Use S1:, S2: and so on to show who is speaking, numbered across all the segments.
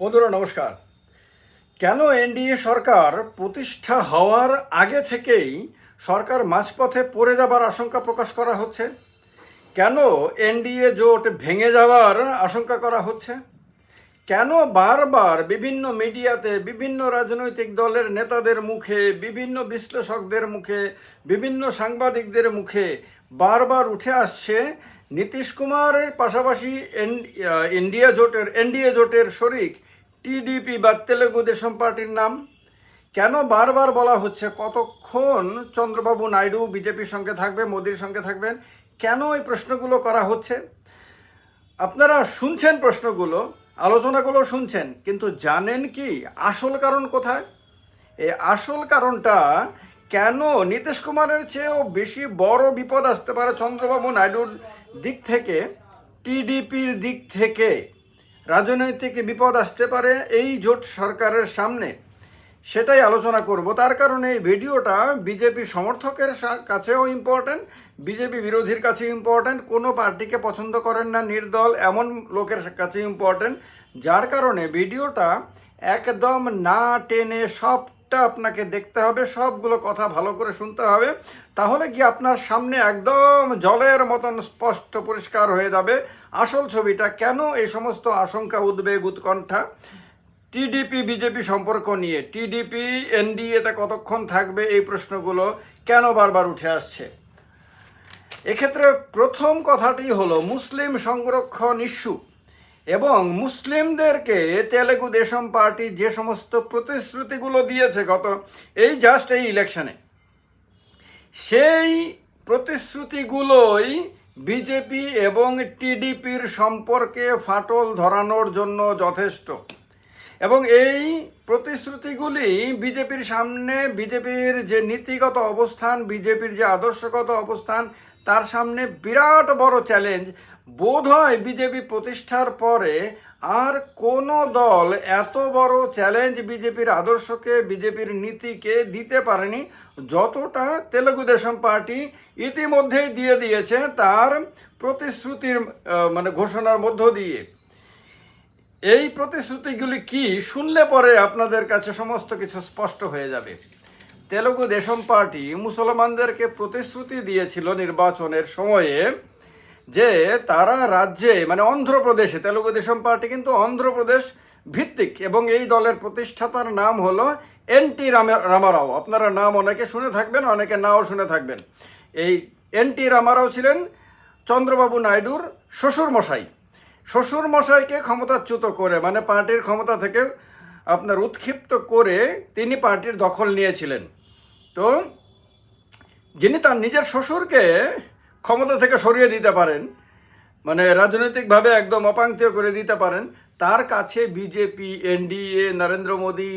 S1: বন্ধুরা, নমস্কার। কেন এনডিএ সরকার প্রতিষ্ঠা হওয়ার আগে থেকেই সরকার মাঝপথে পড়ে যাবার আশঙ্কা প্রকাশ করা হচ্ছে? কেন এনডিএ জোট ভেঙে যাওয়ার আশঙ্কা করা হচ্ছে? কেন বারবার বিভিন্ন মিডিয়াতে বিভিন্ন রাজনৈতিক দলের নেতাদের মুখে, বিভিন্ন বিশ্লেষকদের মুখে, বিভিন্ন সাংবাদিকদের মুখে বারবার উঠে আসছে নীতিশ কুমারের পাশাপাশি এন- ইন্ডিয়া জোটের এনডিএ জোটের শরিক টিডিপি বা তেলেগু দেশম পার্টির নাম? কেন বারবার বলা হচ্ছে কতক্ষণ চন্দ্রবাবু নাইডু বিজেপির সঙ্গে থাকবে মোদির সঙ্গে থাকবেন? কেন এই প্রশ্নগুলো করা হচ্ছে? আপনারা শুনছেন প্রশ্নগুলো, আলোচনাগুলো শুনছেন, কিন্তু জানেন কি আসল কারণ কোথায়? এই আসল কারণটা কেন নীতিশ কুমারের চেয়েও বেশি বড় বিপদ আসতে পারে চন্দ্রবাবু নাইডুর দিক থেকে, টিডিপির দিক থেকে? রাজনৈতিক বিপদ আসতে পারে, এই জোট সরকারের সামনে। সেটাই আলোচনা করব। তার কারণে এই ভিডিওটা বিজেপি সমর্থকের কাছেও ইম্পর্ট্যান্ট বিজেপি বিরোধীর কাছে ইম্পর্ট্যান্ট কোনো পার্টিকে পছন্দ করেন না নির্দল, এমন লোকের কাছে ইম্পর্ট্যান্ট যার কারণে ভিডিওটা একদম না টেনে সবটা আপনাকে দেখতে হবে, সবগুলো কথা ভালো করে শুনতে হবে। তাহলে কি আপনার সামনে একদম জলের মতন স্পষ্ট পরিষ্কার হয়ে যাবে? আসল ছবিটা কেন এই সমস্ত আশঙ্কা, উদ্বেগ, উৎকণ্ঠা? টিডিপি, বিজেপি সম্পর্ক নিয়ে। টিডিপি, এনডিএতে কতক্ষণ থাকবে এই প্রশ্নগুলো কেন বারবার উঠে আসছে? এক্ষেত্রে প্রথম কথাটি হলো, মুসলিম সংরক্ষণ ইস্যু। এবং মুসলিমদেরকে তেলেগু দেশম পার্টি যে সমস্ত প্রতিশ্রুতিগুলো দিয়েছে গত এই জাস্ট এই ইলেকশনে, সেই প্রতিশ্রুতিগুলোই বিজেপি এবং টিডিপির সম্পর্কে ফাটল ধরানোর জন্য যথেষ্ট। এবং এই প্রতিশ্রুতিগুলি বিজেপির সামনে, বিজেপির যে নীতিগত অবস্থান, বিজেপির যে আদর্শগত অবস্থান, তার সামনে বিরাট বড় চ্যালেঞ্জ বোধ হয় বিজেপি প্রতিষ্ঠার পরে আর কোনো দল এত বড় চ্যালেঞ্জ বিজেপির আদর্শকে, বিজেপির নীতিকে দিতে পারেনি, যতটা তেলেগু দেশম পার্টি ইতিমধ্যেই দিয়ে দিয়েছে তার প্রতিশ্রুতির মানে ঘোষণার মধ্য দিয়ে। এই প্রতিশ্রুতিগুলি কি শুনলে পরে আপনাদের কাছে সমস্ত কিছু স্পষ্ট হয়ে যাবে। তেলুগু দেশম পার্টি মুসলমানদেরকে প্রতিশ্রুতি দিয়েছিল নির্বাচনের সময়ে যে তারা রাজ্যে মানে অন্ধ্রপ্রদেশে, তেলুগু দেশম পার্টি কিন্তু অন্ধ্রপ্রদেশ ভিত্তিক এবং এই দলের প্রতিষ্ঠাতার নাম হলো এন টি রামারাও। আপনারা নাম অনেকে শুনে থাকবেন, অনেকে নাও শুনে থাকবেন। এই এন টি রামারাও ছিলেন চন্দ্রবাবু নাইডুর শ্বশুর মশাই শ্বশুর মশাইকে ক্ষমতাচ্যুত করে মানে পার্টির ক্ষমতা থেকে আপনার উৎক্ষিপ্ত করে তিনি পার্টির দখল নিয়েছিলেন। তো যিনি তার নিজের শ্বশুরকে ক্ষমতা থেকে সরিয়ে দিতে পারেন মানে রাজনৈতিকভাবে একদম অপাঙ্ক্তীয় করে দিতে পারেন, তার কাছে বিজেপি এনডিএ নরেন্দ্র মোদী,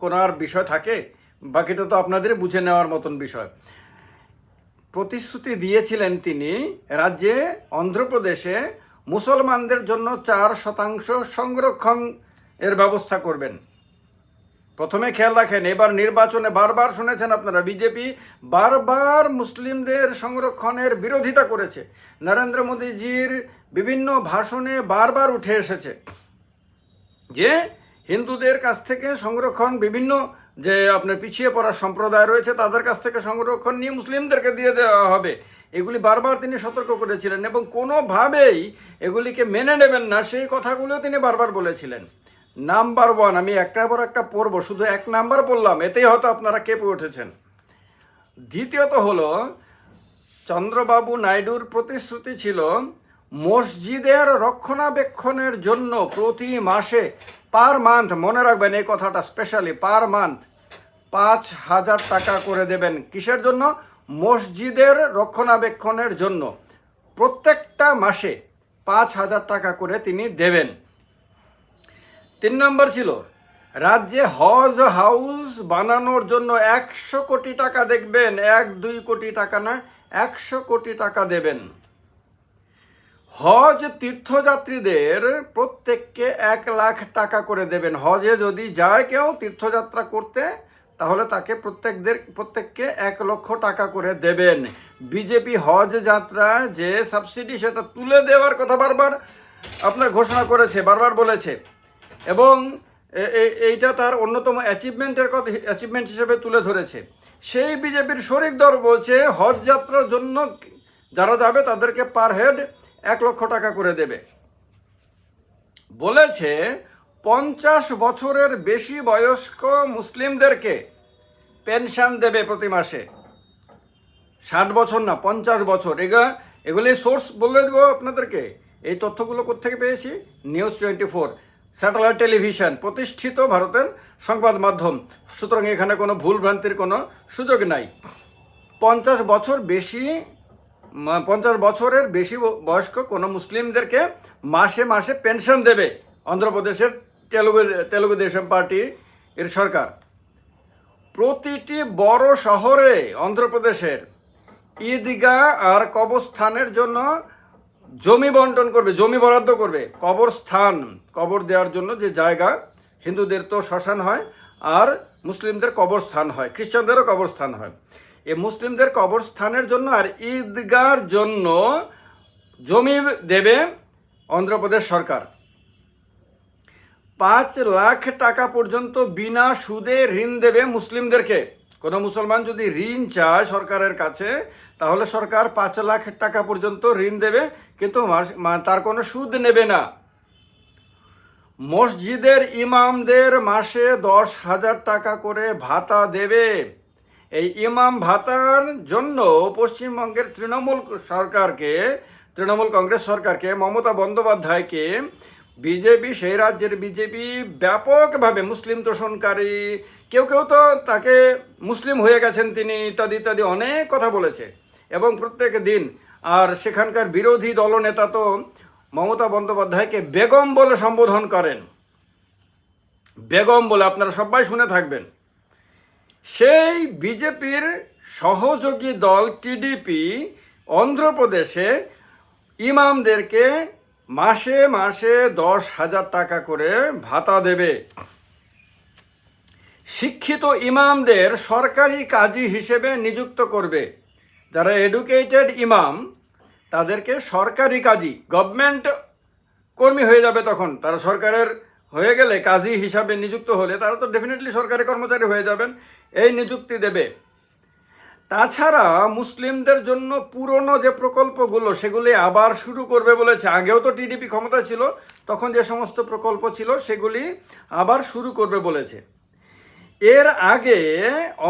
S1: কোনার বিষয় থাকে, বাকিটা তো আপনাদের বুঝে নেওয়ার মতন বিষয়। প্রতিশ্রুতি দিয়েছিলেন তিনি, রাজ্যে অন্ধ্রপ্রদেশে মুসলমানদের জন্য চার শতাংশ সংরক্ষণ এর ব্যবস্থা করবেন। প্রথমে খেয়াল রাখেন, এবার নির্বাচনে বারবার শুনেছেন আপনারা, বিজেপি বারবার মুসলিমদের সংরক্ষণের বিরোধিতা করেছে। নরেন্দ্র মোদীজির বিভিন্ন ভাষণে বারবার উঠে এসেছে যে, হিন্দুদের কাছ থেকে সংরক্ষণ, বিভিন্ন যে আপনার পিছিয়ে পড়া সম্প্রদায় রয়েছে, তাদের কাছ থেকে সংরক্ষণ নিয়ে মুসলিমদেরকে দিয়ে দেওয়া হবে। এগুলি বারবার তিনি সতর্ক করেছিলেন এবং কোনোভাবেই এগুলিকে মেনে নেবেন না, সেই কথাগুলো তিনি বারবার বলেছিলেন। নাম্বার ওয়ান আমি একটার পর একটা পড়ব, শুধু এক নাম্বার বললাম, এতেই হয়তো আপনারা কেঁপে উঠেছেন। দ্বিতীয়ত হলো, চন্দ্রবাবু নাইডুর প্রতিশ্রুতি ছিল, মসজিদের রক্ষণাবেক্ষণের জন্য প্রতি মাসে পার মান্থ মনে রাখবেন এই কথাটা স্পেশালি পার মান্থ পাঁচ হাজার টাকা করে দেবেন। কিসের জন্য? মসজিদের রক্ষণাবেক্ষণের জন্য। প্রত্যেকটা মাসে পাঁচ হাজার টাকা করে তিনি দেবেন। তিন নম্বর ছিল, রাজ্যে হজ হাউস বানানোর জন্য একশো কোটি টাকা দেখবেন, এক দুই কোটি টাকা না, একশো কোটি টাকা দেবেন। হজ তীর্থযাত্রীদের প্রত্যেককে এক লাখ টাকা করে দেবেন। হজে যদি যায় কেউ তীর্থযাত্রা করতে, তাহলে তাকে প্রত্যেকদের, প্রত্যেককে এক লক্ষ টাকা করে দেবেন। বিজেপি হজ যাত্রা যে সাবসিডি সেটা তুলে দেওয়ার কথা বারবার আপনার ঘোষণা করেছে, বারবার বলেছে। এবং এইটা তার অন্যতম অ্যাচিভমেন্টের কথা অ্যাচিভমেন্ট হিসেবে তুলে ধরেছে। সেই বিজেপির শরিক দল বলছে, হজ যাত্রার জন্য যারা যাবে তাদেরকে পার হেড এক লক্ষ টাকা করে দেবে। বলেছে, পঞ্চাশ বছরের বেশি বয়স্ক মুসলিমদেরকে পেনশন দেবে প্রতি মাসে। ষাট বছর না, পঞ্চাশ বছর। এগুলো এগুলি সোর্স বলে দেবো আপনাদেরকে। এই তথ্যগুলো কোথেকে পেয়েছি? News twenty four satellite television প্রতিষ্ঠিত ভারতের সংবাদ মাধ্যম। সুতরাং এখানে কোনো ভুল ভ্রান্তির কোনো সুযোগ নাই। পঞ্চাশ বছর বেশি পঞ্চাশ বছরের বেশি বয়স্ক কোনো মুসলিমদেরকে মাসে মাসে পেনশন দেবে অন্ধ্রপ্রদেশের তেলুগু তেলুগু দেশম পার্টি এর সরকার। প্রতিটি বড় শহরে অন্ধ্রপ্রদেশের ঈদগাহ আর কবরস্থানের জন্য জমি বন্টন করবে, জমি বরাদ্দ করবে। কবরস্থান, কবর দেওয়ার জন্য যে জায়গা, হিন্দুদের তো শ্মশান হয়, আর মুসলিমদের কবরস্থান হয়, খ্রিস্টানদেরও কবরস্থান হয়। এ মুসলিমদের কবরস্থানের জন্য আর ঈদগার জন্য জমি দেবে অন্ধ্রপ্রদেশ সরকার। পাঁচ লাখ টাকা পর্যন্ত বিনা সুদে ঋণ দেবে মুসলিমদেরকে। কোনো মুসলমান যদি ঋণ চায় সরকারের কাছে, তাহলে সরকার পাঁচ লাখ টাকা পর্যন্ত ঋণ দেবে, কিন্তু তার কোনো সুদ নেবে না। মসজিদের ইমামদের মাসে দশ হাজার টাকা করে ভাতা দেবে। এই ইমাম ভাতার জন্য পশ্চিমবঙ্গের তৃণমূল সরকারকে, তৃণমূল কংগ্রেস সরকারকে, মমতা বন্দ্যোপাধ্যায়কে বিজেপি, সেই রাজ্যের বিজেপি ব্যাপকভাবে মুসলিম তোষণকারী। কেউ কেউ তো তাকে মুসলিম হয়ে গেছেন তিনি, ইত্যাদি ইত্যাদি অনেক কথা বলেছে। এবং প্রত্যেক দিন, আর সেখানকার বিরোধী দলনেতা তো মমতা বন্দ্যোপাধ্যায়কে বেগম বলে সম্বোধন করেন। বেগম বলে আপনারা সবাই শুনে থাকবেন। সেই বিজেপির সহযোগী দল টিডিপি অন্ধ্রপ্রদেশে ইমামদেরকে মাসে মাসে দশ হাজার টাকা করে ভাতা দেবে। শিক্ষিত ইমামদের সরকারি কাজী হিসেবে নিযুক্ত করবে। যারা এডুকেটেড ইমাম, তাদেরকে সরকারি কাজী গভর্নমেন্ট কর্মী হয়ে যাবে তখন। তারা সরকারের হয়ে গেলে কাজী হিসাবে নিযুক্ত হলে তারা তো ডেফিনেটলি সরকারি কর্মচারী হয়ে যাবেন। এই নিযুক্তি দেবে। তাছাড়া মুসলিমদের জন্য পুরনো যে প্রকল্পগুলো, সেগুলি আবার শুরু করবে বলেছে। আগেও তো টিডিপি ক্ষমতা ছিল, তখন যে সমস্ত প্রকল্প ছিল, সেগুলি আবার শুরু করবে বলেছে। এর আগে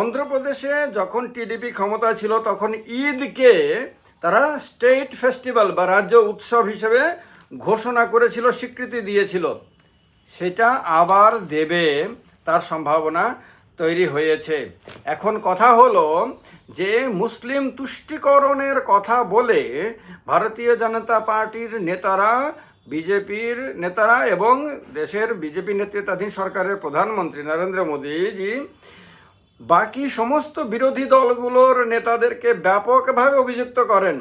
S1: অন্ধ্রপ্রদেশে যখন টিডিপি ক্ষমতা ছিল, তখন ঈদকে তারা স্টেট ফেস্টিভ্যাল বা রাজ্য উৎসব হিসেবে ঘোষণা করেছিল, স্বীকৃতি দিয়েছিল। সেটা আবার দেবে, তার সম্ভাবনা তৈরি হয়েছে। এখন কথা হলো যে মুসলিম তুষ্টিকরণের কথা বলে ভারতীয় জনতা পার্টির নেতারা, বিজেপির নেতারা এবং দেশের বিজেপি নেতৃত্বাধীন সরকারের প্রধানমন্ত্রী নরেন্দ্র মোদীজি, বাকি সমস্ত বিরোধী দলগুলোর নেতাদেরকে ব্যাপকভাবে অভিযুক্ত করেন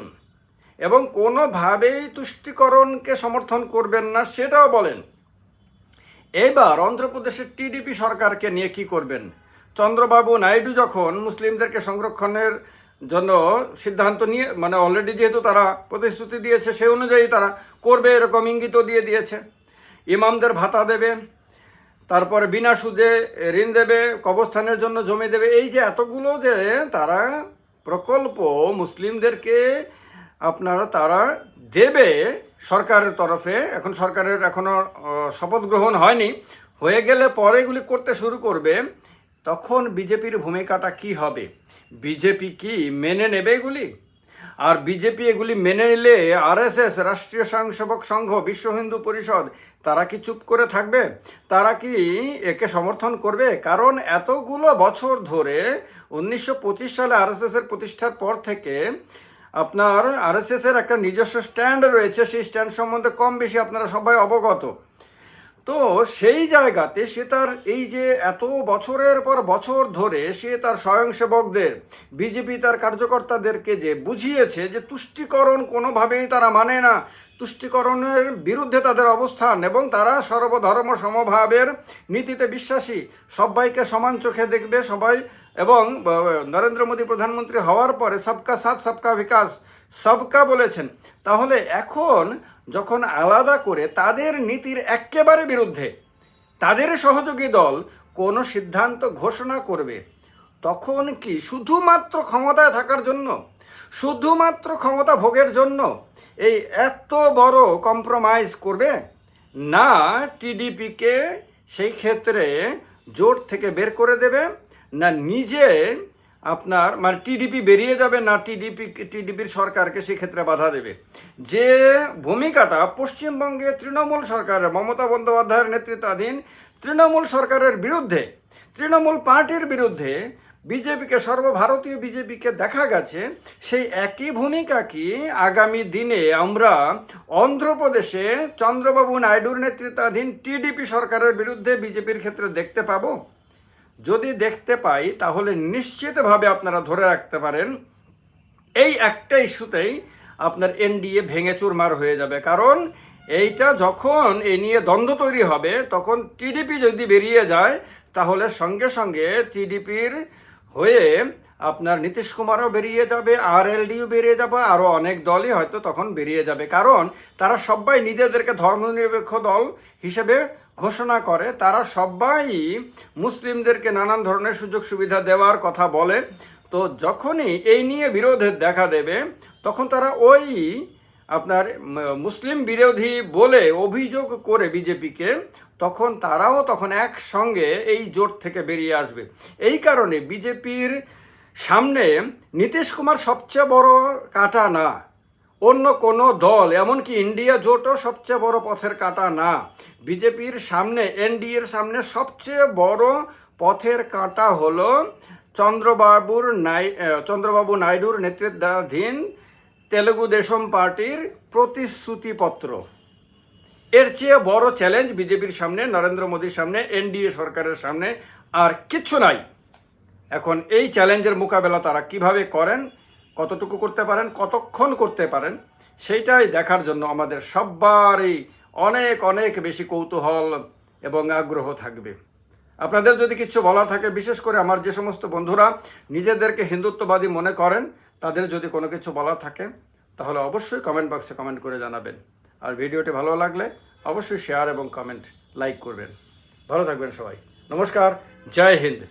S1: এবং কোনোভাবেই তুষ্টিকরণকে সমর্থন করবেন না সেটাও বলেন। এবার অন্ধ্রপ্রদেশের টিডিপি সরকারকে নিয়ে কি করবেন? চন্দ্রবাবু নাইডু যখন মুসলিমদেরকে সংরক্ষণের জন্য সিদ্ধান্ত নিয়ে মানে অলরেডি যেহেতু তারা প্রতিশ্রুতি দিয়েছে সেই অনুযায়ী তারা করবে এরকম ইঙ্গিত দিয়ে দিয়েছে। ইমামদের ভাতা দেবে তারপরে বিনা সুদে ঋণ দেবে কবরস্থানের জন্য জমি দেবে। এই যে এতগুলো যে তারা প্রকল্প মুসলিমদেরকে আপনারা তারা দেবে সরকারের তরফে এখন সরকারের এখনও আহ, শপথ গ্রহণ হয়নি হয়ে গেলে পরে এগুলি করতে শুরু করবে। তখন বিজেপির ভূমিকাটা কি হবে? বিজেপি কি মেনে নেবে এগুলি? আর বিজেপি এগুলি মেনে নিলে আরএসএস, রাষ্ট্রীয় স্বয়ংসেবক সংঘ, বিশ্ব হিন্দু পরিষদ, তারা কি চুপ করে থাকবে? তারা কি একে সমর্থন করবে? কারণ এতগুলো বছর ধরে উনিশশো পঁচিশ সালে আরএসএস এর প্রতিষ্ঠার পর থেকে আপনার আরএসএস এর একটা নিজস্ব স্ট্যান্ড রয়েছে। সেই স্ট্যান্ড সম্বন্ধে কম বেশি আপনারা সবাই অবগত। তো সেই জায়গাতে সে তার এই যে এত বছরের পর বছর ধরে সে তার স্বয়ংসেবকদের, বিজেপি তার কার্যকর্তাদেরকে যে বুঝিয়েছে যে তুষ্টিকরণ কোনোভাবেই তারা মানে না। তুষ্টিকরণের বিরুদ্ধে তাদের অবস্থান এবং তারা সর্বধর্ম সমভাবের নীতিতে বিশ্বাসী। সবাইকে সমান চোখে দেখবে সবাই এবং নরেন্দ্র মোদী প্রধানমন্ত্রী হওয়ার পরে সবকা সাথ, সবকা বিকাশ, সবকা বলেছেন। তাহলে এখন যখন আলাদা করে তাদের নীতির একেবারে বিরুদ্ধে তাদের সহযোগী দল কোনো সিদ্ধান্ত ঘোষণা করবে, তখন কি শুধুমাত্র ক্ষমতায় থাকার জন্য, শুধুমাত্র ক্ষমতা ভোগের জন্য এই এত বড় কম্প্রোমাইজ করবে? না, টিডিপিকে সেই ক্ষেত্রে জোট থেকে বের করে দেবে, না নিজে আপনার মানে টিডিপি বেরিয়ে যাবে না টিডিপি টিডিপির সরকারকে সেক্ষেত্রে বাধা দেবে। যে ভূমিকাটা পশ্চিমবঙ্গে তৃণমূল সরকারের, মমতা বন্দ্যোপাধ্যায়ের নেতৃত্বাধীন তৃণমূল সরকারের বিরুদ্ধে, তৃণমূল পার্টির বিরুদ্ধে বিজেপিকে, সর্বভারতীয় বিজেপিকে দেখা গেছে, সেই একই ভূমিকা কি আগামী দিনে আমরা অন্ধ্রপ্রদেশে চন্দ্রবাবু নাইডুর নেতৃত্বাধীন টিডিপি সরকারের বিরুদ্ধে বিজেপির ক্ষেত্রে দেখতে পাবো? যদি দেখতে পাই, তাহলে নিশ্চিতভাবে আপনারা ধরে রাখতে পারেন, এই একটা ইস্যুতেই আপনার এনডিএ ভেঙে চুরমার হয়ে যাবে। কারণ এইটা যখন এ নিয়ে দ্বন্দ্ব তৈরি হবে, তখন টিডিপি যদি বেরিয়ে যায়, তাহলে সঙ্গে সঙ্গে টিডিপির হয়ে আপনার নীতিশ কুমারও বেরিয়ে যাবে আর এলডিও বেরিয়ে যাবে আরও অনেক দলই হয়তো তখন বেরিয়ে যাবে। কারণ তারা সবাই নিজেদেরকে ধর্মনিরপেক্ষ দল হিসেবে ঘোষণা করে, তারা সবাই মুসলিমদেরকে নানান ধরনের সুযোগ সুবিধা দেওয়ার কথা বলে। তো যখনই এই নিয়ে বিরোধের দেখা দেবে, তখন তারা ওই আপনার মুসলিম বিরোধী বলে অভিযোগ করে বিজেপিকে, তখন তারাও তখন একসঙ্গে এই জোট থেকে বেরিয়ে আসবে। এই কারণে বিজেপির সামনে নীতিশ কুমার সবচেয়ে বড় কাটা না। অন্য কোনো দল, এমনকি ইন্ডিয়া জোটও সবচেয়ে বড় পথের কাটা না। বিজেপির সামনে, এনডিএর সামনে সবচেয়ে বড় পথের কাঁটা হলো চন্দ্রবাবুর নাই চন্দ্রবাবু নাইডুর নেতৃত্বাধীন তেলেগু দেশম পার্টির প্রতিশ্রুতিপত্র। এর চেয়ে বড় চ্যালেঞ্জ বিজেপির সামনে, নরেন্দ্র মোদীর সামনে, এনডিএ সরকারের সামনে আর কিচ্ছু নাই। এখন এই চ্যালেঞ্জের মোকাবেলা তারা কীভাবে করেন, কতটুকু করতে পারেন, কতক্ষণ করতে পারেন, সেইটাই দেখার জন্য আমাদের সবারই অনেক অনেক বেশি কৌতূহল এবং আগ্রহ থাকবে। আপনাদের যদি কিছু বলার থাকে, বিশেষ করে আমার যে সমস্ত বন্ধুরা নিজেদেরকে হিন্দুত্ববাদী মনে করেন, তাদের যদি কোনো কিছু বলার থাকে, তাহলে অবশ্যই কমেন্ট বক্সে কমেন্ট করে জানাবেন। আর ভিডিওটি ভালো লাগলে অবশ্যই শেয়ার এবং কমেন্ট লাইক করবেন। ভালো থাকবেন সবাই। নমস্কার, জয় হিন্দ।